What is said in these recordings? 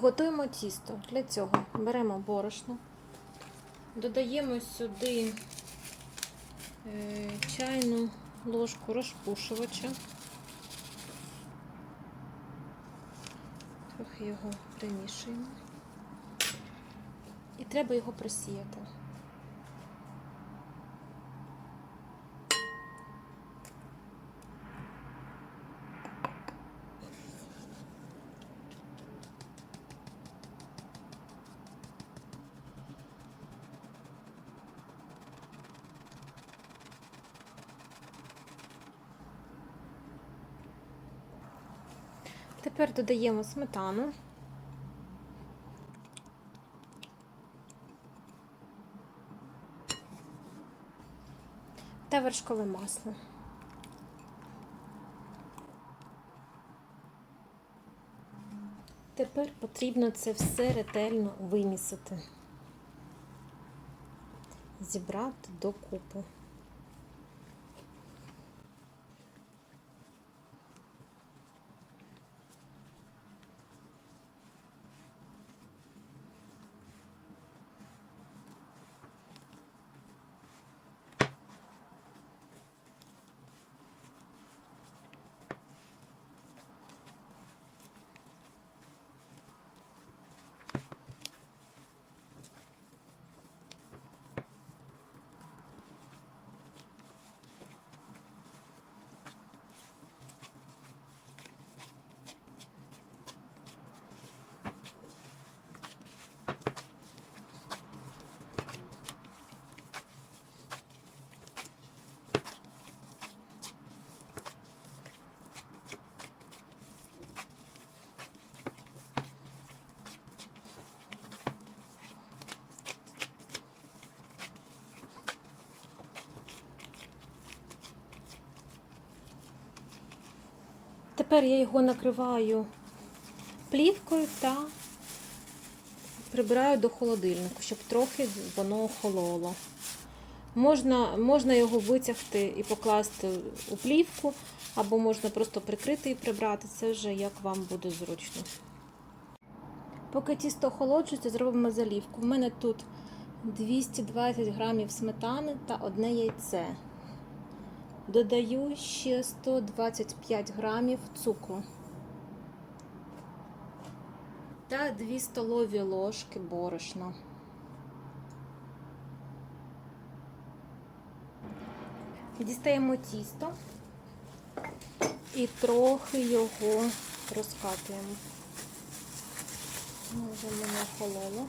Готуємо тісто. Для цього беремо борошно, додаємо сюди е, чайну ложку розпушувача. Трохи його примішуємо. І треба його просіяти. Тепер додаємо сметану. Та вершкове масло. Тепер потрібно це все ретельно вимісити, зібрати докупи. Тепер я його накриваю плівкою та прибираю до холодильнику, щоб трохи воно охололо. Можна, можна його витягти і покласти у плівку, або можна просто прикрити і прибрати. Це вже як вам буде зручно. Поки тісто охолоджується, зробимо залівку. У мене тут 220 грамів сметани та одне яйце. Додаю ще 125 грамів цукру та 2 столові ложки борошна. Дістаємо тісто і трохи його розкатуємо. Вже мене охололо.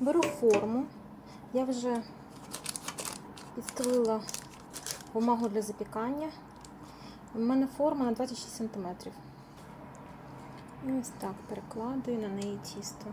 Беру форму. Я вже підстелила бумагу для запікання. У мене форма на 26 см. І ось так перекладую на неї тісто.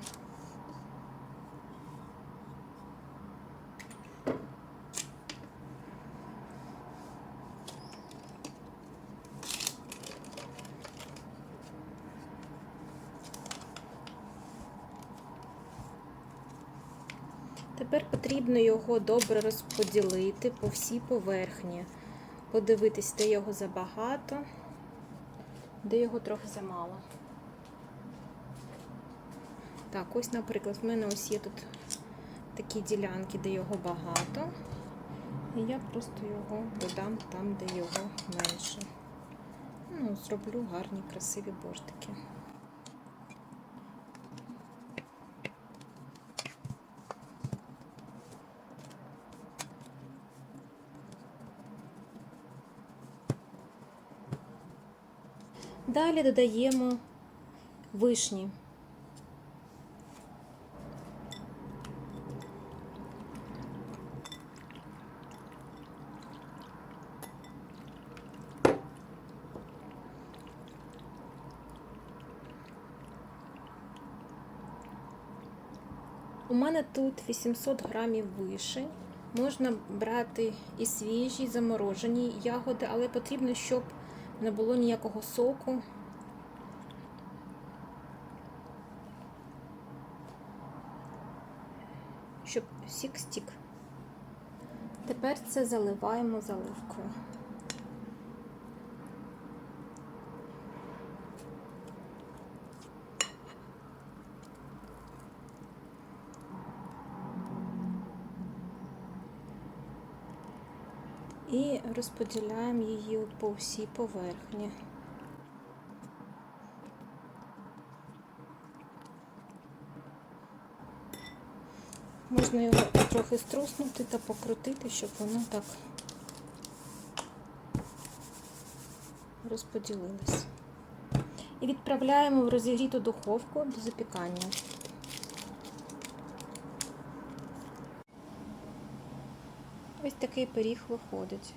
Тепер потрібно його добре розподілити по всій поверхні. подивитись, де його забагато, де його трохи замало. Так, ось, наприклад, в мене ось є тут такі ділянки, де його багато. І я просто його додам там, де його менше. Ну, зроблю гарні, красиві бортики. Далі додаємо вишні. У мене тут 800 грамів вишень. Можна брати і свіжі, і заморожені ягоди, але потрібно, щоб не було ніякого соку. Щоб сік стік. Тепер це заливаємо заливкою. І розподіляємо її по всій поверхні. Можна його трохи струснути та покрутити, щоб воно так розподілилось. І відправляємо в розігріту духовку до запікання. Ось такий пиріг виходить.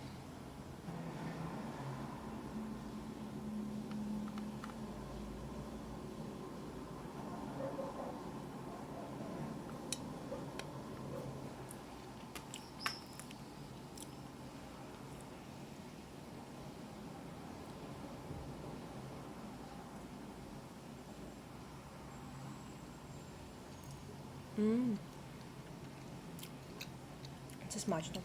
Це смачно.